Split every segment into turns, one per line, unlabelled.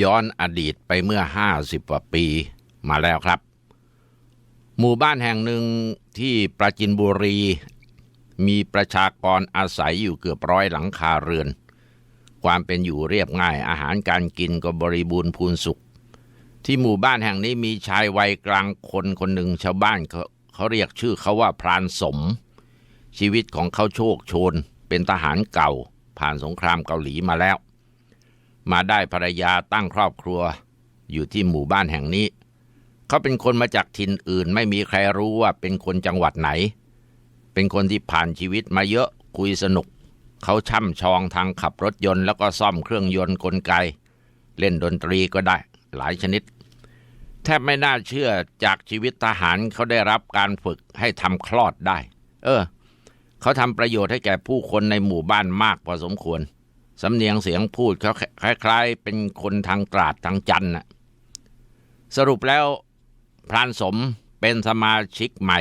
ย้อนอดีตไปเมื่อห้าสิบกว่าปีมาแล้วครับ หมู่บ้านแห่งหนึ่งที่ปราจินบุรี มีประชากรอาศัยอยู่เกือบร้อยหลังคาเรือน ความเป็นอยู่เรียบง่ายอาหารการกินก็บริบูรณ์พูนสุข ที่หมู่บ้านแห่งนี้มีชายวัยกลางคนคนหนึ่งชาวบ้านเขาเขาเรียกชื่อเขาว่าพรานสม ชีวิตของเขาโชคโชน เป็นทหารเก่า ผ่านสงครามเกาหลีมาแล้ว มาได้ภรรยาตั้งครอบครัว อยู่ที่หมู่บ้านแห่งนี้ เขาเป็นคนมาจากถิ่นอื่น ไม่มีใครรู้ว่าเป็นคนจังหวัดไหน เป็นคนที่ผ่านชีวิตมาเยอะคุยสนุก เขาช่ำชองทางขับรถยนต์แล้วก็ซ่อมเครื่องยนต์กลไก เล่นดนตรีก็ได้ หลายชนิด แทบไม่น่าเชื่อจากชีวิตทหารเขาได้รับการฝึกให้ทำคลอดได้ เออ เขาทำประโยชน์ให้แก่ผู้คนในหมู่บ้านมากพอสมควร สำเนียงเสียงพูดเขาคล้ายๆ เป็นคนทางตราดทางจันน่ะสรุปแล้วพรานสมเป็นสมาชิกใหม่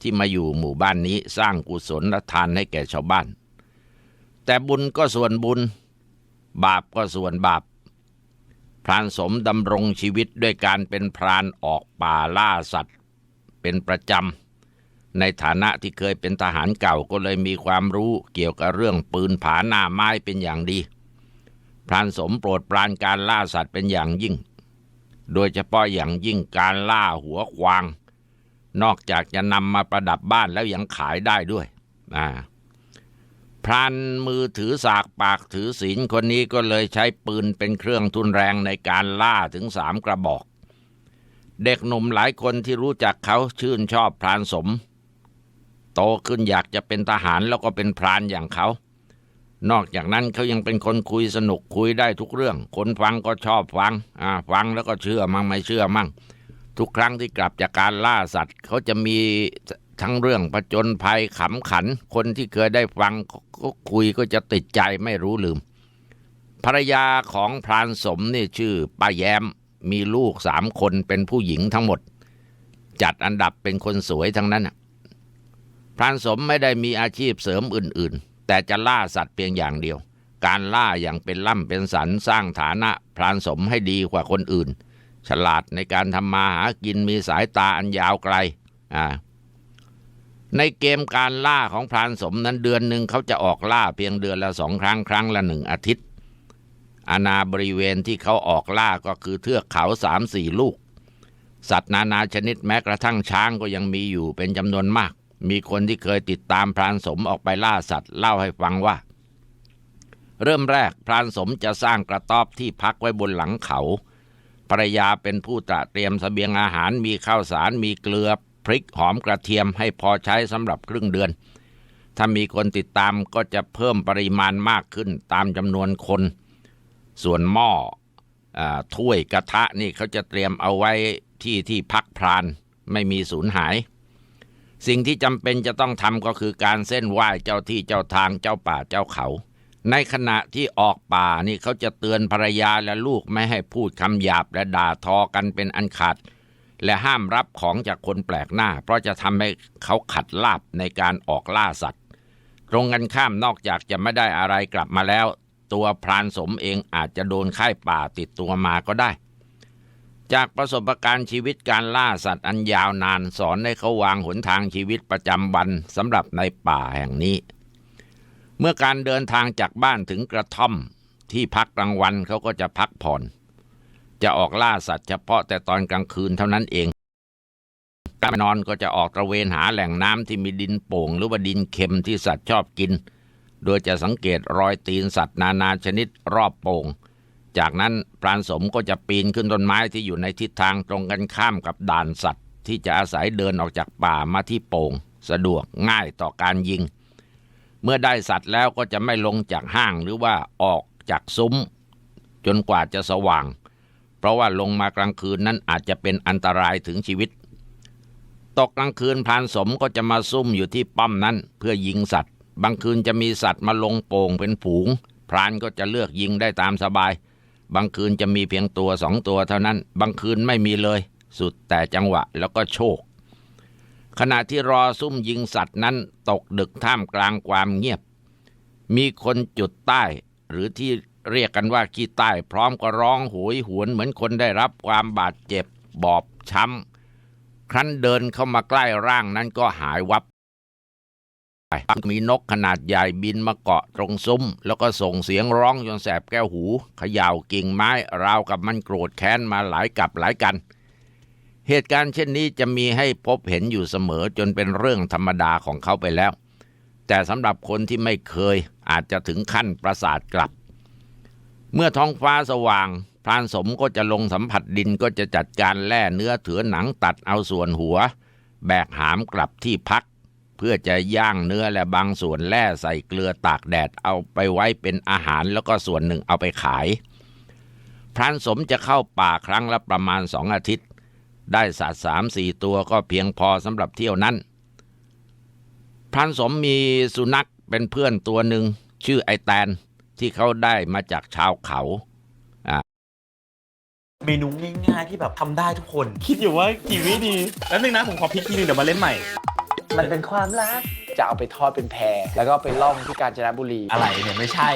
ที่มาอยู่หมู่บ้านนี้สร้างกุศลและทานให้แก่ชาวบ้าน แต่บุญก็ส่วนบุญ บาปก็ส่วนบาป พรานสมดำรงชีวิตด้วยการเป็นพรานออกป่าล่าสัตว์ เป็นประจำ ในฐานะที่เคยเป็นทหารเก่าก็เลยมีความรู้เกี่ยวกับเรื่องปืนผาหน้าไม้เป็นอย่างดี พรานสมโปรดปรานการล่าสัตว์เป็นอย่างยิ่ง โดยเฉพาะอย่างยิ่งการล่าหัวควาง นอกจากจะนำมาประดับบ้านแล้วยังขายได้ด้วยอ่าพรานมือถือสากปากถือศีลคนนี้ก็เลยใช้ปืนเป็นเครื่องทุนแรงในการล่าถึงสามกระบอก เด็กหนุ่มหลายคนที่รู้จักเขาชื่นชอบพรานสม โตขึ้นอยากจะเป็นทหารแล้วก็เป็นพรานอย่างเขา นอกจากนั้นเขายังเป็นคนคุยสนุกคุยได้ทุกเรื่อง คนฟังก็ชอบฟังอ่าฟังแล้วก็เชื่อมั่งไม่เชื่อมั่ง ทุกครั้งที่กลับจากการล่าสัตว์เขาจะมีทั้งเรื่องผจญภัยขำขัน คนที่เคยได้ฟังก็คุยก็จะติดใจไม่รู้ลืม ภรรยาของพรานสมนี่ชื่อป้าแย้มมีลูกสามคนเป็นผู้หญิงทั้งหมด จัดอันดับเป็นคนสวยทั้งนั้นน่ะ พรานสมไม่ได้มีอาชีพเสริมอื่นๆ แต่จะล่าสัตว์เพียงอย่างเดียว การล่าอย่างเป็นล่ำเป็นสันสร้างฐานะพรานสมให้ดีกว่าคนอื่น ฉลาดในการทำมาหากินมีสายตาอันยาวไกลอ่าในเกมการล่าของพรานสมนั้นเดือนหนึ่งเขาจะออกล่าเพียงเดือนละสองครั้งครั้งละหนึ่งอาทิตย์ อาณาบริเวณที่เขาออกล่าก็คือเทือกเขาสามสี่ลูก สัตว์นานาชนิดแม้กระทั่งช้างก็ยังมีอยู่เป็นจำนวนมาก มีคนที่เคยติดตามพรานสมออกไปล่าสัตว์เล่าให้ฟังว่า เริ่มแรกพรานสมจะสร้างกระต๊อบที่พักไว้บนหลังเขาภรรยาเป็นผู้ตระเตรียมเสบียงอาหารมีข้าวสารมีเกลือ พริกหอมกระเทียมให้พอใช้สำหรับครึ่งเดือน ถ้ามีคนติดตามก็จะเพิ่มปริมาณมากขึ้นตามจำนวนคน ส่วนหม้ออถ้วยกระทะนี่เขาจะเตรียมเอาไว้ที่ที่พักพราน ไม่มีสูญหาย สิ่งที่จำเป็นจะต้องทำก็คือการเส้นไหว้เจ้าที่เจ้าทางเจ้าป่าเจ้าเขา ในขณะที่ออกป่านี่เขาจะเตือนภรรยาและลูกไม่ให้พูดคำหยาบและด่าทอกันเป็นอันขาด และห้ามรับของจากคนแปลกหน้า เพราะจะทำให้เขาขัดลาบในการออกล่าสัตว์ ตรงกันข้ามนอกจากจะไม่ได้อะไรกลับมาแล้ว ตัวพรานสมเองอาจจะโดนค่ายป่าติดตัวมาก็ได้ จากประสบการณ์ชีวิตการล่าสัตว์อันยาวนานสอนให้เขาวางหนทางชีวิตประจำวันสำหรับในป่าแห่งนี้ เมื่อการเดินทางจากบ้านถึงกระท่อม ที่พักกลางวันเขาก็จะพักผ่อน จะออกล่าสัตว์เฉพาะแต่ตอนกลางคืนเท่านั้นเองการนอนก็จะออกตระเวนหาแหล่งน้ำที่มีดินโป่ง หรือว่าดินเค็มที่สัตว์ชอบกิน โดยจะสังเกตรอยตีนสัตว์นานาชนิดรอบโป่ง จากนั้นพรานสมก็จะปีนขึ้นต้นไม้ที่อยู่ในทิศทางตรงกันข้ามกับด่านสัตว์ ที่จะอาศัยเดินออกจากป่ามาที่โป่ง สะดวกง่ายต่อการยิง เมื่อได้สัตว์แล้วก็จะไม่ลงจากห้างหรือว่าออกจากซุ้ม จนกว่าจะสว่าง เพราะว่าลงมากลางคืนนั้นอาจจะเป็นอันตรายถึงชีวิต ตกกลางคืนพรานสมก็จะมาซุ่มอยู่ที่ป้อมนั้น เพื่อยิงสัตว์ บางคืนจะมีสัตว์มาลงโป่งเป็นฝูง พรานก็จะเลือกยิงได้ตามสบาย บางคืนจะมีเพียงตัวสองตัวเท่านั้น บางคืนไม่มีเลย สุดแต่จังหวะแล้วก็โชค ขณะที่รอซุ่มยิงสัตว์นั้นตกดึกท่ามกลางความเงียบ มีคนจุดใต้ หรือที่เรียกกันว่าขี้ใต้ พร้อมก็ร้องโหยหวนเหมือนคนได้รับความบาดเจ็บบอบช้ำครั้นเดินเข้ามาใกล้ร่างนั้นก็หายวับ มีนกขนาดใหญ่บินมาเกาะตรงซุ้ม แล้วก็ส่งเสียงร้องจนแสบแก้วหูเขย่ากิ่งไม้ราวกับมันโกรธแค้นมาหลายกับหลายกัน เหตุการณ์เช่นนี้จะมีให้พบเห็นอยู่เสมอจนเป็นเรื่องธรรมดาของเขาไปแล้ว แต่สำหรับคนที่ไม่เคยอาจจะถึงขั้นประสาทกลับ เมื่อท้องฟ้าสว่างพรานสมก็จะลงสัมผัสดินก็จะจัดการแล่เนื้อเถือหนังตัดเอาส่วนหัว แบกหามกลับที่พัก เพื่อจะย่างเนื้อและบางส่วนแล่ใส่เกลือตากแดดเอาไปไว้เป็นอาหารแล้วก็ส่วนหนึ่งเอาไปขาย พรานสมจะเข้าป่าครั้งละประมาณสองอาทิตย์ ได้สัตว์สามสี่ตัวก็เพียงพอสำหรับเที่ยวนั้น พรานสมมีสุนัขเป็นเพื่อนตัวหนึ่งชื่อไอแตนที่เขาได้มาจากชาวเขา
เมนูง่ายๆที่แบบทำได้ทุกคน คิดอยู่ว่ากี่วิดี แล้วนึงนะผมขอพลิกทีนึงเดี๋ยวมาเล่นใหม่
มันเป็นความรัก จะเอาไปทอดเป็นแพรแล้วก็ไปล่องที่กาญจนบุรี
อะไรเนี่ยไม่ใช่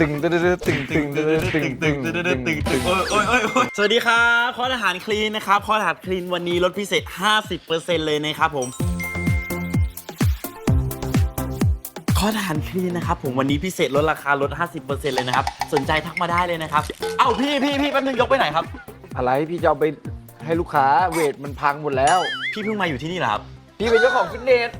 ตึงตึงตึงตึงตึงตึงตึงตึงตึงตึง
โอ้ยโอ้ยโอ้ยโอ้ยสวัสดีครับคอร์สอาหารคลีนนะครับคอร์สอาหารคลีนวันนี้ลดพิเศษ 50%เลยนะครับผมคอร์สอาหารคลีนนะครับผมวันนี้พิเศษลดราคาลด 50%เลยนะครับ สนใจทักมาได้เลยนะครับ เอ้าพี่พี่พี่แป๊บนึงยกไปไหนครับ
อะไรพี่จะเอาไป ให้ลูกค้าเวทมันพังหมดแล้ว
พี่เพิ่งมาอยู่ที่นี่เหรอครับ
พี่เป็นเจ้าของฟิตเนส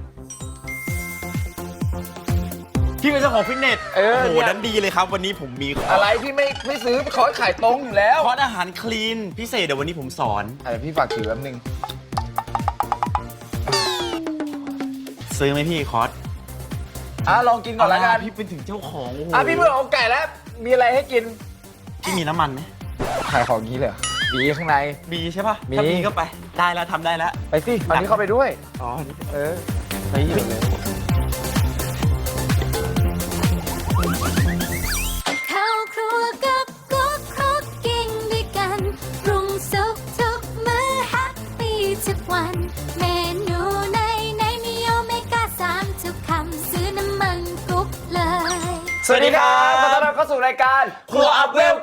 พี่เป็นเจ้าของฟิตเนส
เออ
โอ้โห
เนี่ย
นั้นดีเลยครับ วันนี้ผมมีคอร์ส
อะไรพี่ไม่ไม่ซื้อขอขายตรงอยู่แล้ว
คอร์สอาหารคลีน พิเศษเดี๋ยววันนี้ผมสอน
อะไรพี่ฝากถือแป๊บนึง
ซื้อไหมพี่คอร์ส
อะลองกินก่อนละกัน
พี่เป็นถึงเจ้าของโโห
อะพี่เมื่อเอาไก่แล้ว มีอะไรให้กิน
พี่มีน้ำมันไหม
ขายของงี้เลยเหรอ มีข้างใน
มีใช่ปะ
มี
ถ้ามีก็ไป ได้แล้วทำได้แล้ว
ไปสิมันนี้เข้าไปด้วย
อ๋อ
เออไปอยู่เลย
เข้าครัวกับกุ๊กครกกิ้งด้วยกันปรุงสุกทุกมื้อแฮปปี้ทุกวัน เมนูในในมีโอเมก้าสามทุกคำซื้อน้ำมันกุ๊กเลย
สวัสดีครับขอต้อนรับเข้าสู่รายการครัวอัพเวล